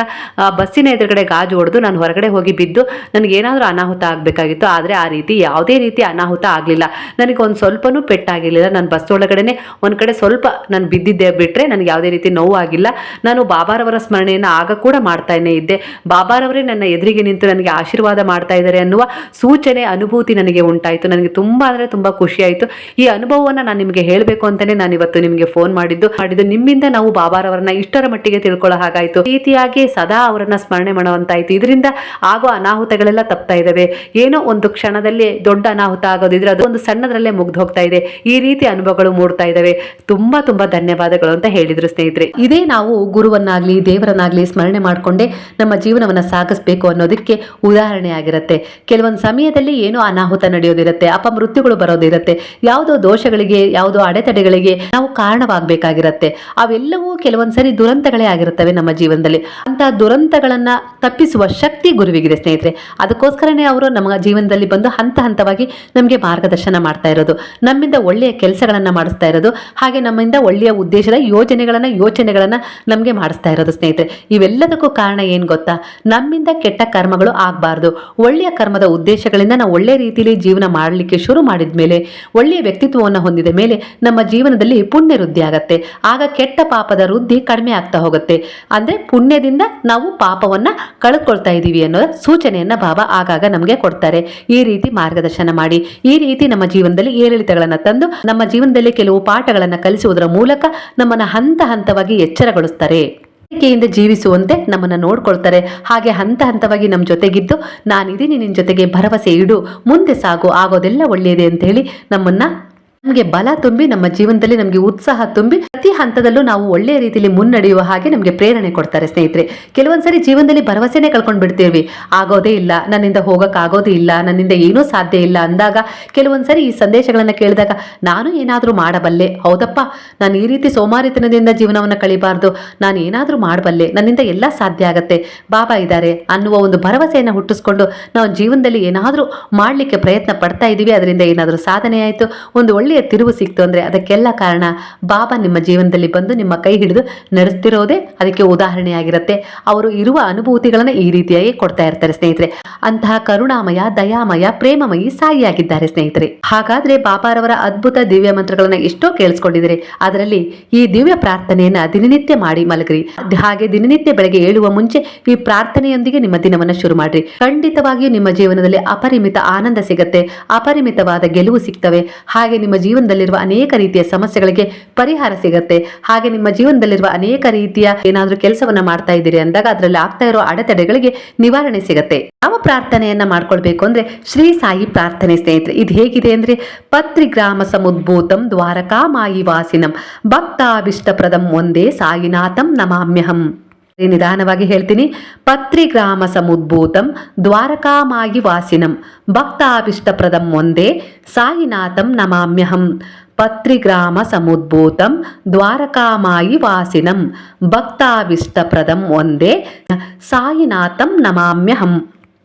ಬಸ್ಸಿನ ಎದುರುಗಡೆ ಗಾಜು ಹೊಡೆದು ನಾನು ಹೊರಗಡೆ ಹೋಗಿ ಬಿದ್ದು ನನಗೆ ಏನಾದರೂ ಅನಾಹುತ ಆಗಬೇಕಾಗಿತ್ತು. ಆದರೆ ಆ ರೀತಿ ಯಾವುದೇ ರೀತಿ ಅನಾಹುತ ಆಗಲಿಲ್ಲ. ನನಗೆ ಒಂದು ಸ್ವಲ್ಪನೂ ಪೆಟ್ಟಾಗಿರಲಿಲ್ಲ ನಾನು ಬಸ್ ಒಳಗಡೆನೆ ಒಂದು ಕಡೆ ಸ್ವಲ್ಪ ನಾನು ಬಿದ್ದಿದ್ದೆ ಬಿಟ್ಟರೆ ನನಗೆ ಯಾವುದೇ ರೀತಿ ನೋವು ಆಗಿಲ್ಲ. ನಾನು ಬಾಬಾರವರ ಸ್ಮರಣೆಯನ್ನು ಆಗ ಕೂಡ ಮಾಡ್ತಾನೆ ಇದ್ದೆ. ಬಾಬಾರವರೇ ನನ್ನ ಎದುರಿಗೆ ನಿಂತು ನನಗೆ ಆಶೀರ್ವಾದ ಮಾಡ್ತಾ ಇದ್ದಾರೆ ಅನ್ನುವ ಸೂಚನೆ, ಅನುಭೂತಿ ನನಗೆ ಉಂಟಾಯಿತು. ನನಗೆ ತುಂಬ ಅಂದರೆ ತುಂಬ ಖುಷಿಯಾಯಿತು. ಈ ಅನುಭವವನ್ನು ನಾನು ನಿಮಗೆ ಹೇಳಬೇಕು ಅಂತಲೇ ನಾನು ಇವತ್ತು ನಿಮಗೆ ಫೋನ್ ಮಾಡಿದ್ದು. ಮಾಡಿದ್ದು ನಿಮ್ಮಿಂದ ನಾವು ಬಾಬಾರವರನ್ನ ಇಷ್ಟರ ಮಟ್ಟಿಗೆ ತಿಳ್ಕೊಳ್ಳೋ ಹಾಗಾಯಿತು. ರೀತಿಯಾಗಿ ಸದಾ ಅವರನ್ನ ಸ್ಮರಣೆ ಮಾಡುವಂತಾಯಿತು. ಇದರಿಂದ ಆಗೋ ಅನಾಹುತಗಳೆಲ್ಲ ತಪ್ತಾ ಇದಾವೆ ಏನೋ ಒಂದು ಕ್ಷಣದಲ್ಲಿ ದೊಡ್ಡ ಅನಾಹುತ ಆಗೋದಿದ್ರೆ ಅದು ಒಂದು ಸಣ್ಣದ್ರಲ್ಲೇ ಮುಗ್ದು ಹೋಗ್ತಾ ಇದೆ. ಈ ರೀತಿ ಅನುಭವಗಳು ಮೂಡ್ತಾ ಇದಾವೆ ತುಂಬಾ ತುಂಬಾ ಧನ್ಯವಾದಗಳು ಅಂತ ಹೇಳಿದ್ರು ಸ್ನೇಹಿತರೆ. ಇದೇ ನಾವು ಗುರುವನ್ನಾಗ್ಲಿ, ದೇವರನ್ನಾಗ್ಲಿ ಸ್ಮರಣೆ ಮಾಡಿಕೊಂಡೇ ನಮ್ಮ ಜೀವನವನ್ನ ಸಾಗಿಸ್ಬೇಕು ಅನ್ನೋದಕ್ಕೆ ಉದಾಹರಣೆ ಆಗಿರುತ್ತೆ ಕೆಲವೊಂದು ಸಮಯದಲ್ಲಿ ಏನೋ ಅನಾಹುತ ನಡೆಯೋದಿರುತ್ತೆ, ಅಪಮೃತ್ಯುಗಳು ಬರೋದಿರುತ್ತೆ. ಯಾವುದೋ ದೋಷಗಳಿಗೆ, ಯಾವುದೋ ಅಡೆತಡೆಗಳಿಗೆ ಕಾರಣವಾಗಬೇಕಾಗಿರುತ್ತೆ. ಅವೆಲ್ಲವೂ ಕೆಲವೊಂದ್ಸರಿ ದುರಂತಗಳೇ ಆಗಿರುತ್ತವೆ ನಮ್ಮ ಜೀವನದಲ್ಲಿ. ಅಂತ ದುರಂತಗಳನ್ನ ತಪ್ಪಿಸುವ ಶಕ್ತಿ ಗುರುವಿಗಿದೆ ಸ್ನೇಹಿತರೆ. ಅದಕ್ಕೋಸ್ಕರನೇ ಅವರು ನಮ್ಮ ಜೀವನದಲ್ಲಿ ಬಂದು ಹಂತ ಹಂತವಾಗಿ ನಮಗೆ ಮಾರ್ಗದರ್ಶನ ಮಾಡ್ತಾ ಇರೋದು. ನಮ್ಮಿಂದ ಒಳ್ಳೆಯ ಕೆಲಸಗಳನ್ನ ಮಾಡಿಸ್ತಾ ಇರೋದು. ಹಾಗೆ ನಮ್ಮಿಂದ ಒಳ್ಳೆಯ ಉದ್ದೇಶದ ಯೋಜನೆಗಳನ್ನ ಯೋಚನೆಗಳನ್ನ ನಮಗೆ ಮಾಡಿಸ್ತಾ ಇರೋದು ಸ್ನೇಹಿತರೆ. ಇವೆಲ್ಲದಕ್ಕೂ ಕಾರಣ ಏನು ಗೊತ್ತಾ? ನಮ್ಮಿಂದ ಕೆಟ್ಟ ಕರ್ಮಗಳು ಆಗಬಾರ್ದು. ಒಳ್ಳೆಯ ಕರ್ಮದ ಉದ್ದೇಶಗಳಿಂದ ನಾವು ಒಳ್ಳೆಯ ರೀತಿಯಲ್ಲಿ ಜೀವನ ಮಾಡಲಿಕ್ಕೆ ಶುರು ಮಾಡಿದ ಮೇಲೆ ಒಳ್ಳೆಯ ವ್ಯಕ್ತಿತ್ವವನ್ನು ಹೊಂದಿದ ಮೇಲೆ ನಮ್ಮ ಜೀವನದಲ್ಲಿ ಪುಣ್ಯ ವೃದ್ಧಿ ಆಗತ್ತೆ. ಆಗ ಕೆಟ್ಟ ಪಾಪದ ವೃದ್ಧಿ ಕಡಿಮೆ ಆಗ್ತಾ ಹೋಗುತ್ತೆ. ಅಂದ್ರೆ ಪುಣ್ಯದಿಂದ ನಾವು ಪಾಪವನ್ನ ಕಳ್ಕೊಳ್ತಾ ಇದ್ದೀವಿ ಅನ್ನೋ ಸೂಚನೆಯನ್ನ ಬಾಬಾ ಆಗಾಗ ನಮಗೆ ಕೊಡ್ತಾರೆ. ಈ ರೀತಿ ಮಾರ್ಗದರ್ಶನ ಮಾಡಿ. ಈ ರೀತಿ ನಮ್ಮ ಜೀವನದಲ್ಲಿ ಏರಿಳಿತಗಳನ್ನು ತಂದು ನಮ್ಮ ಜೀವನದಲ್ಲಿ ಕೆಲವು ಪಾಠಗಳನ್ನು ಕಲಿಸುವುದರ ಮೂಲಕ ನಮ್ಮನ್ನ ಹಂತ ಹಂತವಾಗಿ ಎಚ್ಚರಗೊಳಿಸ್ತಾರೆ. ನಂಬಿಕೆಯಿಂದ ಜೀವಿಸುವಂತೆ ನಮ್ಮನ್ನ ನೋಡ್ಕೊಳ್ತಾರೆ. ಹಾಗೆ ಹಂತ ಹಂತವಾಗಿ ನಮ್ಮ ಜೊತೆಗಿದ್ದು ನಾನಿದ್ದೀನಿ ನಿನ್ನ ಜೊತೆಗೆ ಭರವಸೆ ಇಡು, ಮುಂದೆ ಸಾಗು, ಆಗೋದೆಲ್ಲ ಒಳ್ಳೆಯದೇ ಅಂತ ಹೇಳಿ ನಮ್ಮನ್ನ ನಮಗೆ ಬಲ ತುಂಬಿ, ನಮ್ಮ ಜೀವನದಲ್ಲಿ ನಮಗೆ ಉತ್ಸಾಹ ತುಂಬಿ, ಪ್ರತಿ ಹಂತದಲ್ಲೂ ನಾವು ಒಳ್ಳೆಯ ರೀತಿಯಲ್ಲಿ ಮುನ್ನಡೆಯುವ ಹಾಗೆ ನಮಗೆ ಪ್ರೇರಣೆ ಕೊಡ್ತಾರೆ ಸ್ನೇಹಿತರೆ. ಕೆಲವೊಂದ್ಸರಿ ಜೀವನದಲ್ಲಿ ಭರವಸೆನೇ ಕಳ್ಕೊಂಡು ಬಿಡ್ತೀವಿ ಆಗೋದೇ ಇಲ್ಲ, ನನ್ನಿಂದ ಹೋಗಕ್ ಆಗೋದೇ ಇಲ್ಲ, ನನ್ನಿಂದ ಏನೂ ಸಾಧ್ಯ ಇಲ್ಲ ಅಂದಾಗ ಕೆಲವೊಂದ್ಸರಿ ಈ ಸಂದೇಶಗಳನ್ನು ಕೇಳಿದಾಗ, ನಾನು ಏನಾದರೂ ಮಾಡಬಲ್ಲೆ? ಹೌದಪ್ಪ, ನಾನು ಈ ರೀತಿ ಸೋಮಾರಿತನದಿಂದ ಜೀವನವನ್ನು ಕಳಿಬಾರ್ದು. ನಾನು ಏನಾದರೂ ಮಾಡಬಲ್ಲೆ? ನನ್ನಿಂದ ಎಲ್ಲ ಸಾಧ್ಯ ಆಗತ್ತೆ. ಬಾಬಾ ಇದ್ದಾರೆ. ಅನ್ನುವ ಒಂದು ಭರವಸೆಯನ್ನು ಹುಟ್ಟಿಸ್ಕೊಂಡು, ನಾವು ಜೀವನದಲ್ಲಿ ಏನಾದರೂ ಮಾಡಲಿಕ್ಕೆ ಪ್ರಯತ್ನ ಪಡ್ತಾ ಇದ್ದೀವಿ ಅದರಿಂದ ಏನಾದರೂ ಸಾಧನೆ ಆಯಿತು. ಒಂದು ಒಳ್ಳೆಯ ತಿರುವು ಸಿಕ್ತು ಅಂದರೆ ಅದಕ್ಕೆಲ್ಲ ಕಾರಣ ಬಾಬಾ ನಿಮ್ಮ ಜೀವನದಲ್ಲಿ ಬಂದು ನಿಮ್ಮ ಕೈ ಹಿಡಿದು ನಡೆಸ್ತಿರೋದೇ ಅದಕ್ಕೆ ಉದಾಹರಣೆಯಾಗಿರುತ್ತೆ. ಅವರು ಇರುವ ಅನುಭೂತಿಗಳನ್ನು ಈ ರೀತಿಯಾಗಿ ಕೊಡ್ತಾ ಇರ್ತಾರೆ ಸ್ನೇಹಿತರೆ. ಅಂತಹ ಕರುಣಾಮಯ, ದಯಾಮಯ, ಪ್ರೇಮಮಯಿ ಸಾಯಿಯಾಗಿದ್ದಾರೆ ಸ್ನೇಹಿತರೆ. ಹಾಗಾದ್ರೆ ಬಾಬಾರವರ ಅದ್ಭುತ ದಿವ್ಯ ಮಂತ್ರಗಳನ್ನು ಎಷ್ಟೋ ಕೇಳಿಸ್ಕೊಂಡಿದ್ದೀರಿ. ಅದರಲ್ಲಿ ಈ ದಿವ್ಯ ಪ್ರಾರ್ಥನೆಯನ್ನು ದಿನನಿತ್ಯ ಮಾಡಿ ಮಲಗ್ರಿ. ಹಾಗೆ ದಿನನಿತ್ಯ ಬೆಳಗ್ಗೆ ಏಳುವ ಮುಂಚೆ ಈ ಪ್ರಾರ್ಥನೆಯೊಂದಿಗೆ ನಿಮ್ಮ ದಿನವನ್ನ ಶುರು ಮಾಡ್ರಿ. ಖಂಡಿತವಾಗಿಯೂ ನಿಮ್ಮ ಜೀವನದಲ್ಲಿ ಅಪರಿಮಿತ ಆನಂದ ಸಿಗತ್ತೆ. ಅಪರಿಮಿತವಾದ ಗೆಲುವು ಸಿಗ್ತವೆ. ಹಾಗೆ ನಿಮ್ಮ ಜೀವನದಲ್ಲಿರುವ ಅನೇಕ ರೀತಿಯ ಸಮಸ್ಯೆಗಳಿಗೆ ಪರಿಹಾರ ಸಿಗುತ್ತೆ. ಹಾಗೆ ನಿಮ್ಮ ಜೀವನದಲ್ಲಿರುವ ಅನೇಕ ರೀತಿಯ ಏನಾದರೂ ಕೆಲಸವನ್ನ ಮಾಡ್ತಾ ಇದ್ದೀರಿ ಅಂದಾಗ ಅದರಲ್ಲಿ ಆಗ್ತಾ ಇರೋ ಅಡೆತಡೆಗಳಿಗೆ ನಿವಾರಣೆ ಸಿಗುತ್ತೆ. ಯಾವ ಪ್ರಾರ್ಥನೆಯನ್ನ ಮಾಡ್ಕೊಳ್ಬೇಕು ಅಂದ್ರೆ ಶ್ರೀ ಸಾಯಿ ಪ್ರಾರ್ಥನೆ ಸ್ನೇಹಿತರೆ, ಇದು ಹೇಗಿದೆ ಅಂದ್ರೆ ಪತ್ರಿ ಗ್ರಾಮ ಸಮುದ್ಭೂತಂ ದ್ವಾರಕಾ ಮಾಯಿ ವಾಸಿನಂ ಭಕ್ತಾಭಿಷ್ಟಪ್ರದಂ ಒಂದೇ ಸಾಯಿನಾಥಂ ನಮಾಮ್ಯಹಂ. ನಿಧಾನವಾಗಿ ಹೇಳ್ತೀನಿ. ಪತ್ರಿಗ್ರಾಮ ಸಮುದ್ಭೂತಂ ದ್ವಾರಕಾಮಾಯಿ ವಾಸಿನಂ ಭಕ್ತಾಭಿಷ್ಟಪ್ರದಂ ಒಂದೇ ಸಾಯಿನಾಥಂ ನಮಾಮ್ಯಹಂ. ಪತ್ರಿಗ್ರಾಮ ಸಮುದ್ಭೂತಂ ದ್ವಾರಕಾಮಾಯಿ ವಾಸಿನಂ ಭಕ್ತಾಭಿಷ್ಟಪ್ರದಂ ಒಂದೇ ಸಾಯಿನಾಥಂ ನಮಾಮ್ಯಹಂ.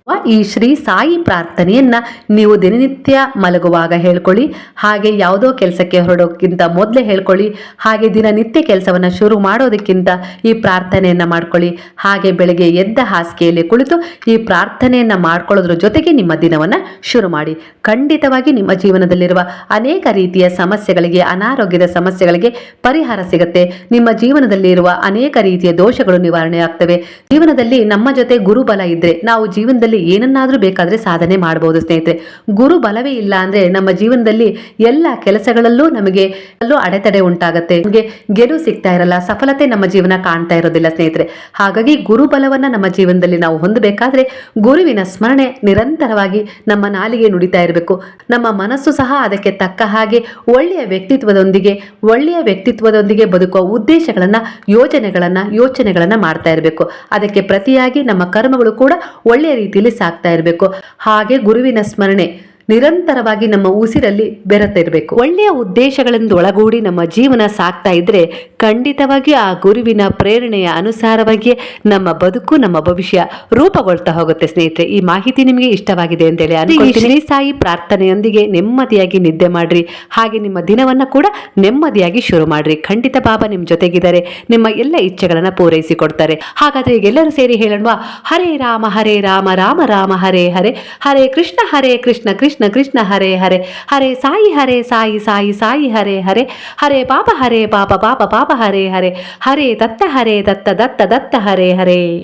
ಈ ಶ್ರೀ ಸಾಯಿ ಪ್ರಾರ್ಥನೆಯನ್ನ ನೀವು ದಿನನಿತ್ಯ ಮಲಗುವಾಗ ಹೇಳ್ಕೊಳ್ಳಿ. ಹಾಗೆ ಯಾವುದೋ ಕೆಲಸಕ್ಕೆ ಹೊರಡೋಕ್ಕಿಂತ ಮೊದಲೇ ಹೇಳ್ಕೊಳ್ಳಿ. ಹಾಗೆ ದಿನನಿತ್ಯ ಕೆಲಸವನ್ನು ಶುರು ಮಾಡೋದಕ್ಕಿಂತ ಈ ಪ್ರಾರ್ಥನೆಯನ್ನ ಮಾಡ್ಕೊಳ್ಳಿ. ಹಾಗೆ ಬೆಳಗ್ಗೆ ಎದ್ದ ಹಾಸಿಗೆಯಲ್ಲಿ ಕುಳಿತು ಈ ಪ್ರಾರ್ಥನೆಯನ್ನ ಮಾಡ್ಕೊಳ್ಳೋದ್ರ ಜೊತೆಗೆ ನಿಮ್ಮ ದಿನವನ್ನ ಶುರು ಮಾಡಿ. ಖಂಡಿತವಾಗಿ ನಿಮ್ಮ ಜೀವನದಲ್ಲಿರುವ ಅನೇಕ ರೀತಿಯ ಸಮಸ್ಯೆಗಳಿಗೆ, ಅನಾರೋಗ್ಯದ ಸಮಸ್ಯೆಗಳಿಗೆ ಪರಿಹಾರ ಸಿಗುತ್ತೆ. ನಿಮ್ಮ ಜೀವನದಲ್ಲಿರುವ ಅನೇಕ ರೀತಿಯ ದೋಷಗಳು ನಿವಾರಣೆ ಆಗ್ತವೆ. ಜೀವನದಲ್ಲಿ ನಮ್ಮ ಜೊತೆ ಗುರುಬಲ ಇದ್ರೆ ನಾವು ಜೀವನದಲ್ಲಿ ಏನನ್ನಾದ್ರೂ ಬೇಕಾದ್ರೆ ಸಾಧನೆ ಮಾಡಬಹುದು ಸ್ನೇಹಿತರೆ. ಗುರು ಬಲವೇ ಇಲ್ಲ ಅಂದ್ರೆ ನಮ್ಮ ಜೀವನದಲ್ಲಿ ಎಲ್ಲ ಕೆಲಸಗಳಲ್ಲೂ ನಮಗೆ ಅಲ್ಲೂ ಅಡೆತಡೆ ಉಂಟಾಗುತ್ತೆ. ನಮಗೆ ಗೆಲುವು ಸಿಗ್ತಾ ಇರಲ್ಲ, ಸಫಲತೆ ನಮ್ಮ ಜೀವನ ಕಾಣ್ತಾ ಇರೋದಿಲ್ಲ, ಸ್ನೇಹಿತರೆ. ಹಾಗಾಗಿ ಗುರುಬಲವನ್ನ ನಮ್ಮ ಜೀವನದಲ್ಲಿ ನಾವು ಹೊಂದಬೇಕಾದ್ರೆ ಗುರುವಿನ ಸ್ಮರಣೆ ನಿರಂತರವಾಗಿ ನಮ್ಮ ನಾಲಿಗೆ ನುಡಿತಾ ಇರಬೇಕು. ನಮ್ಮ ಮನಸ್ಸು ಸಹ ಅದಕ್ಕೆ ತಕ್ಕ ಹಾಗೆ ಒಳ್ಳೆಯ ವ್ಯಕ್ತಿತ್ವದೊಂದಿಗೆ ಒಳ್ಳೆಯ ವ್ಯಕ್ತಿತ್ವದೊಂದಿಗೆ ಬದುಕುವ ಉದ್ದೇಶಗಳನ್ನ, ಯೋಜನೆಗಳನ್ನ, ಯೋಚನೆಗಳನ್ನ ಮಾಡ್ತಾ ಇರಬೇಕು. ಅದಕ್ಕೆ ಪ್ರತಿಯಾಗಿ ನಮ್ಮ ಕರ್ಮಗಳು ಕೂಡ ಒಳ್ಳೆಯ ರೀತಿಯಲ್ಲಿ ಸಾಕ್ತಾ ಇರಬೇಕು. ಹಾಗೆ ಗುರುವಿನ ಸ್ಮರಣೆ. ನಿರಂತರವಾಗಿ ನಮ್ಮ ಉಸಿರಲ್ಲಿ ಬೆರೆತಿರಬೇಕು ಒಳ್ಳೆಯ ಉದ್ದೇಶಗಳಿಂದ ಒಳಗೂಡಿ ನಮ್ಮ ಜೀವನ ಸಾಕ್ತಾ ಇದ್ರೆ ಖಂಡಿತವಾಗಿ ಆ ಗುರುವಿನ ಪ್ರೇರಣೆಯ ಅನುಸಾರವಾಗಿ ನಮ್ಮ ಬದುಕು ನಮ್ಮ ಭವಿಷ್ಯ ರೂಪುಗೊಳ್ತಾ ಹೋಗುತ್ತೆ ಸ್ನೇಹಿತರೆ. ಈ ಮಾಹಿತಿ ನಿಮಗೆ ಇಷ್ಟವಾಗಿದೆ ಅಂತೇಳಿ ಹೇಳಿ ಶ್ರೀ ಸಾಯಿ ಪ್ರಾರ್ಥನೆಯೊಂದಿಗೆ ನೆಮ್ಮದಿಯಾಗಿ ನಿದ್ದೆ ಮಾಡ್ರಿ. ಹಾಗೆ ನಿಮ್ಮ ದಿನವನ್ನ ಕೂಡ ನೆಮ್ಮದಿಯಾಗಿ ಶುರು ಮಾಡ್ರಿ. ಖಂಡಿತ ಬಾಬಾ ನಿಮ್ ಜೊತೆಗಿದ್ದಾರೆ. ನಿಮ್ಮ ಎಲ್ಲ ಇಚ್ಛೆಗಳನ್ನ ಪೂರೈಸಿ ಕೊಡ್ತಾರೆ ಹಾಗಾದ್ರೆ ಈಗೆಲ್ಲರೂ ಸೇರಿ ಹೇಳೋಣ ಹರೇ ರಾಮ ಹರೇ ರಾಮ ರಾಮ ರಾಮ ಹರೇ ಹರೇ ಹರೇ ಕೃಷ್ಣ ಹರೇ ಕೃಷ್ಣ ಕೃಷ್ಣ ಕೃಷ್ಣ ಹರೇ ಹರೇ ಹರೇ ಸಾಯಿ ಹರೇ ಸಾಯಿ ಸಾಯಿ ಸಾಯಿ ಹರೇ ಹರೇ ಹರೇ ಪಾಪ ಹರೇ ಪಾಪ ಪಾಪ ಪಾಪ ಹರೇ ಹರೇ ಹರೇ ದತ್ತ ಹರೇ ದತ್ತ ದತ್ತ ದತ್ತ ಹರೇ ಹರೇ.